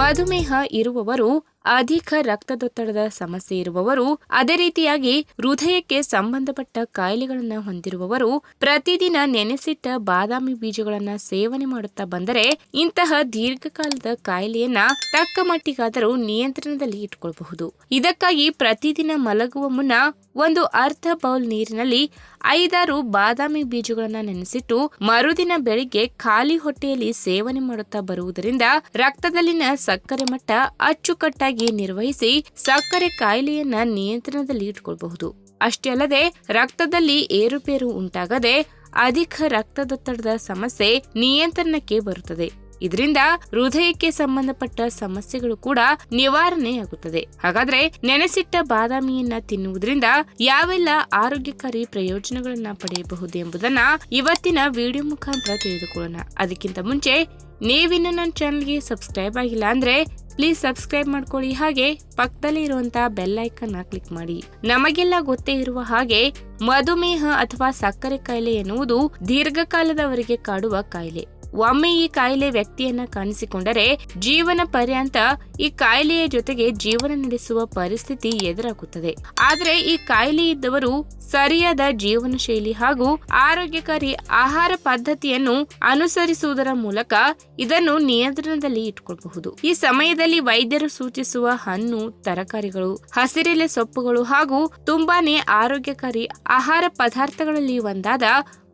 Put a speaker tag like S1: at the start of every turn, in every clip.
S1: ಮಧುಮೇಹ ಇರುವವರು ಅಧಿಕ ರಕ್ತದೊತ್ತಡದ ಸಮಸ್ಯೆ ಇರುವವರು, ಅದೇ ರೀತಿಯಾಗಿ ಹೃದಯಕ್ಕೆ ಸಂಬಂಧಪಟ್ಟ ಕಾಯಿಲೆಗಳನ್ನು ಹೊಂದಿರುವವರು ಪ್ರತಿದಿನ ನೆನೆಸಿಟ್ಟ ಬಾದಾಮಿ ಬೀಜಗಳನ್ನು ಸೇವನೆ ಮಾಡುತ್ತಾ ಬಂದರೆ ಇಂತಹ ದೀರ್ಘಕಾಲದ ಕಾಯಿಲೆಯನ್ನ ತಕ್ಕ ಮಟ್ಟಿಗಾದರೂ ನಿಯಂತ್ರಣದಲ್ಲಿ ಇಟ್ಟುಕೊಳ್ಳಬಹುದು ಇದಕ್ಕಾಗಿ ಪ್ರತಿದಿನ ಮಲಗುವ ಮುನ್ನ ಒಂದು ಅರ್ಧ ಬೌಲ್ ನೀರಿನಲ್ಲಿ ಐದಾರು ಬಾದಾಮಿ ಬೀಜಗಳನ್ನ ನೆನೆಸಿಟ್ಟು ಮರುದಿನ ಬೆಳಿಗ್ಗೆ ಖಾಲಿ ಹೊಟ್ಟೆಯಲ್ಲಿ ಸೇವನೆ ಮಾಡುತ್ತಾ ಬರುವುದರಿಂದ ರಕ್ತದಲ್ಲಿನ ಸಕ್ಕರೆ ಮಟ್ಟ ಅಚ್ಚುಕಟ್ಟಾಗಿ ನಿರ್ವಹಿಸಿ ಸಕ್ಕರೆ ಕಾಯಿಲೆಯನ್ನ ನಿಯಂತ್ರಣದಲ್ಲಿ ಇಟ್ಕೊಳ್ಬಹುದು. ಅಷ್ಟೇ ಅಲ್ಲದೆ ರಕ್ತದಲ್ಲಿ ಏರುಪೇರು ಉಂಟಾಗದೆ ಅಧಿಕ ರಕ್ತದೊತ್ತಡದ ಸಮಸ್ಯೆ ನಿಯಂತ್ರಣಕ್ಕೆ ಬರುತ್ತದೆ. ಇದರಿಂದ ಹೃದಯಕ್ಕೆ ಸಂಬಂಧಪಟ್ಟ ಸಮಸ್ಯೆಗಳು ಕೂಡ ನಿವಾರಣೆಯಾಗುತ್ತದೆ. ಹಾಗಾದ್ರೆ ನೆನೆಸಿಟ್ಟ ಬಾದಾಮಿಯನ್ನ ತಿನ್ನುವುದರಿಂದ ಯಾವೆಲ್ಲ ಆರೋಗ್ಯಕಾರಿ ಪ್ರಯೋಜನಗಳನ್ನ ಪಡೆಯಬಹುದು ಎಂಬುದನ್ನ ಇವತ್ತಿನ ವಿಡಿಯೋ ಮುಖಾಂತರ ತಿಳಿದುಕೊಳ್ಳೋಣ. ಅದಕ್ಕಿಂತ ಮುಂಚೆ ನೀವಿನ್ನು ನನ್ನ ಚಾನಲ್ಗೆ ಸಬ್ಸ್ಕ್ರೈಬ್ ಆಗಿಲ್ಲ ಅಂದ್ರೆ ಪ್ಲೀಸ್ ಸಬ್ಸ್ಕ್ರೈಬ್ ಮಾಡ್ಕೊಳ್ಳಿ. ಹಾಗೆ ಪಕ್ಕದಲ್ಲಿ ಇರುವಂತಹ ಬೆಲ್ ಐಕನ್ ಕ್ಲಿಕ್ ಮಾಡಿ. ನಮಗೆಲ್ಲ ಗೊತ್ತೇ ಇರುವ ಹಾಗೆ ಮಧುಮೇಹ ಅಥವಾ ಸಕ್ಕರೆ ಕಾಯಿಲೆ ಎನ್ನುವುದು ದೀರ್ಘಕಾಲದವರೆಗೆ ಕಾಡುವ ಕಾಯಿಲೆ. ಒಮ್ಮೆ ಈ ಕಾಯಿಲೆ ವ್ಯಕ್ತಿಯನ್ನ ಕಾಣಿಸಿಕೊಂಡರೆ ಜೀವನ ಪರ್ಯಂತ ಈ ಕಾಯಿಲೆಯ ಜೊತೆಗೆ ಜೀವನ ನಡೆಸುವ ಪರಿಸ್ಥಿತಿ ಎದುರಾಗುತ್ತದೆ. ಆದರೆ ಈ ಕಾಯಿಲೆ ಇದ್ದವರು ಸರಿಯಾದ ಜೀವನ ಶೈಲಿ ಹಾಗೂ ಆರೋಗ್ಯಕಾರಿ ಆಹಾರ ಪದ್ಧತಿಯನ್ನು ಅನುಸರಿಸುವುದರ ಮೂಲಕ ಇದನ್ನು ನಿಯಂತ್ರಣದಲ್ಲಿ ಇಟ್ಟುಕೊಳ್ಳಬಹುದು ಈ ಸಮಯದಲ್ಲಿ ವೈದ್ಯರು ಸೂಚಿಸುವ ಹಣ್ಣು, ತರಕಾರಿಗಳು, ಹಸಿರೆಲೆ ಸೊಪ್ಪುಗಳು ಹಾಗೂ ತುಂಬಾನೇ ಆರೋಗ್ಯಕಾರಿ ಆಹಾರ ಪದಾರ್ಥಗಳಲ್ಲಿ ಒಂದಾದ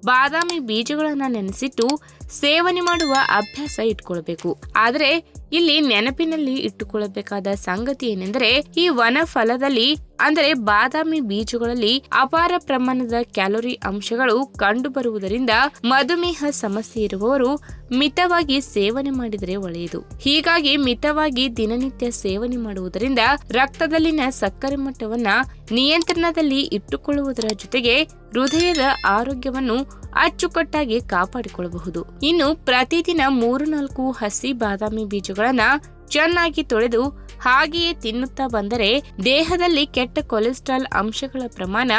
S1: ಬಾದಾಮಿ ಬೀಜಗಳನ್ನು ನೆನೆಸಿಟ್ಟು ಸೇವನೆ ಮಾಡುವ ಅಭ್ಯಾಸ ಇಟ್ಕೊಳ್ಬೇಕು. ಆದರೆ ಇಲ್ಲಿ ನೆನಪಿನಲ್ಲಿ ಇಟ್ಟುಕೊಳ್ಳಬೇಕಾದ ಸಂಗತಿ ಏನೆಂದರೆ, ಈ ವನ ಫಲದಲ್ಲಿ ಅಂದರೆ ಬಾದಾಮಿ ಬೀಜಗಳಲ್ಲಿ ಅಪಾರ ಪ್ರಮಾಣದ ಕ್ಯಾಲೋರಿ ಅಂಶಗಳು ಕಂಡು ಬರುವುದರಿಂದ ಮಧುಮೇಹ ಸಮಸ್ಯೆ ಇರುವವರು ಮಿತವಾಗಿ ಸೇವನೆ ಮಾಡಿದರೆ ಒಳ್ಳೆಯದು. ಹೀಗಾಗಿ ಮಿತವಾಗಿ ದಿನನಿತ್ಯ ಸೇವನೆ ಮಾಡುವುದರಿಂದ ರಕ್ತದಲ್ಲಿನ ಸಕ್ಕರೆ ಮಟ್ಟವನ್ನ ನಿಯಂತ್ರಣದಲ್ಲಿ ಇಟ್ಟುಕೊಳ್ಳುವುದರ ಜೊತೆಗೆ ಹೃದಯದ ಆರೋಗ್ಯವನ್ನು ಅಚ್ಚುಕಟ್ಟಾಗಿ ಕಾಪಾಡಿಕೊಳ್ಳಬಹುದು. ಇನ್ನು ಪ್ರತಿದಿನ ಮೂರು ನಾಲ್ಕು ಹಸಿ ಬಾದಾಮಿ ಬೀಜಗಳನ್ನ ಚೆನ್ನಾಗಿ ತೊಳೆದು ಹಾಗೆಯೇ ತಿನ್ನುತ್ತಾ ಬಂದರೆ ದೇಹದಲ್ಲಿ ಕೆಟ್ಟ ಕೊಲೆಸ್ಟ್ರಾಲ್ ಅಂಶಗಳ ಪ್ರಮಾಣ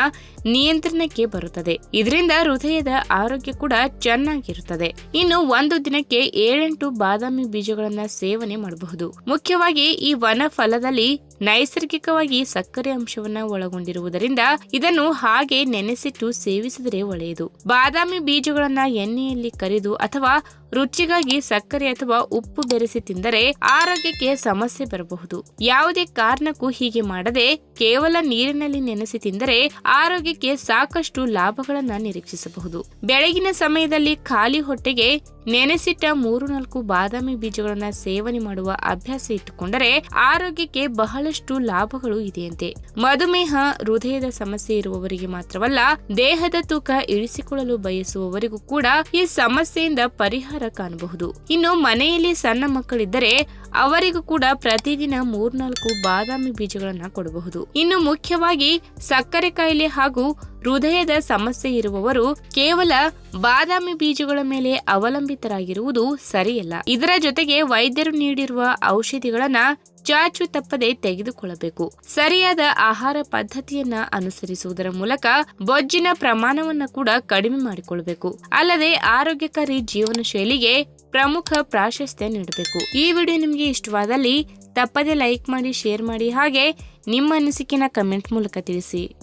S1: ನಿಯಂತ್ರಣಕ್ಕೆ ಬರುತ್ತದೆ. ಇದರಿಂದ ಹೃದಯದ ಆರೋಗ್ಯ ಕೂಡ ಚೆನ್ನಾಗಿರುತ್ತದೆ. ಇನ್ನು ಒಂದು ದಿನಕ್ಕೆ ಏಳೆಂಟು ಬಾದಾಮಿ ಬೀಜಗಳನ್ನ ಸೇವನೆ ಮಾಡಬಹುದು. ಮುಖ್ಯವಾಗಿ ಈ ವನ ಫಲದಲ್ಲಿ ನೈಸರ್ಗಿಕವಾಗಿ ಸಕ್ಕರೆ ಅಂಶವನ್ನ ಒಳಗೊಂಡಿರುವುದರಿಂದ ಇದನ್ನು ಹಾಗೆ ನೆನೆಸಿಟ್ಟು ಸೇವಿಸಿದರೆ ಒಳ್ಳೆಯದು. ಬಾದಾಮಿ ಬೀಜಗಳನ್ನ ಎಣ್ಣೆಯಲ್ಲಿ ಕರಿದು ಅಥವಾ ರುಚಿಗಾಗಿ ಸಕ್ಕರೆ ಅಥವಾ ಉಪ್ಪು ಬೆರೆಸಿ ತಿಂದರೆ ಆರೋಗ್ಯಕ್ಕೆ ಸಮಸ್ಯೆ ಬರಬಹುದು. ಯಾವುದೇ ಕಾರಣಕ್ಕೂ ಹೀಗೆ ಮಾಡದೆ ಕೇವಲ ನೀರಿನಲ್ಲಿ ನೆನೆಸಿ ತಿಂದರೆ ಆರೋಗ್ಯಕ್ಕೆ ಸಾಕಷ್ಟು ಲಾಭಗಳನ್ನ ನಿರೀಕ್ಷಿಸಬಹುದು. ಬೆಳಗಿನ ಸಮಯದಲ್ಲಿ ಖಾಲಿ ಹೊಟ್ಟೆಗೆ ನೆನೆಸಿಟ್ಟ ಮೂರು ನಾಲ್ಕು ಬಾದಾಮಿ ಬೀಜಗಳನ್ನ ಸೇವನೆ ಮಾಡುವ ಅಭ್ಯಾಸ ಇಟ್ಟುಕೊಂಡರೆ ಆರೋಗ್ಯಕ್ಕೆ ಬಹಳಷ್ಟು ಲಾಭಗಳು ಇದೆಯಂತೆ. ಮಧುಮೇಹ, ಹೃದಯದ ಸಮಸ್ಯೆ ಇರುವವರಿಗೆ ಮಾತ್ರವಲ್ಲ, ದೇಹದ ತೂಕ ಇಳಿಸಿಕೊಳ್ಳಲು ಬಯಸುವವರಿಗೂ ಕೂಡ ಈ ಸಮಸ್ಯೆಯಿಂದ ಪರಿಹಾರ ಕಾಣಬಹುದು ಇನ್ನು ಮನೆಯಲ್ಲಿ ಸಣ್ಣ ಮಕ್ಕಳಿದ್ದರೆ ಅವರಿಗೂ ಕೂಡ ಪ್ರತಿದಿನ ಮೂರ್ನಾಲ್ಕು ಬಾದಾಮಿ ಬೀಜಗಳನ್ನ ಕೊಡಬಹುದು. ಇನ್ನು ಮುಖ್ಯವಾಗಿ ಸಕ್ಕರೆ ಕಾಯಿಲೆ ಹಾಗೂ ಹೃದಯದ ಸಮಸ್ಯೆ ಇರುವವರು ಕೇವಲ ಬಾದಾಮಿ ಬೀಜಗಳ ಮೇಲೆ ಅವಲಂಬಿತರಾಗಿರುವುದು ಸರಿಯಲ್ಲ. ಇದರ ಜೊತೆಗೆ ವೈದ್ಯರು ನೀಡಿರುವ ಔಷಧಿಗಳನ್ನ ಚಾಚು ತಪ್ಪದೆ ತೆಗೆದುಕೊಳ್ಳಬೇಕು. ಸರಿಯಾದ ಆಹಾರ ಪದ್ಧತಿಯನ್ನ ಅನುಸರಿಸುವುದರ ಮೂಲಕ ಬೊಜ್ಜಿನ ಪ್ರಮಾಣವನ್ನ ಕೂಡ ಕಡಿಮೆ ಮಾಡಿಕೊಳ್ಳಬೇಕು ಅಲ್ಲದೆ ಆರೋಗ್ಯಕಾರಿ ಜೀವನ ಶೈಲಿಗೆ ಪ್ರಮುಖ ಪ್ರಾಶಸ್ತ್ಯ ನೀಡಬೇಕು. ಈ ವಿಡಿಯೋ ನಿಮಗೆ ಇಷ್ಟವಾದಲ್ಲಿ ತಪ್ಪದೆ ಲೈಕ್ ಮಾಡಿ, ಶೇರ್ ಮಾಡಿ ಹಾಗೆ ನಿಮ್ಮ ಅನಿಸಿಕೆನ ಕಮೆಂಟ್ ಮೂಲಕ ತಿಳಿಸಿ.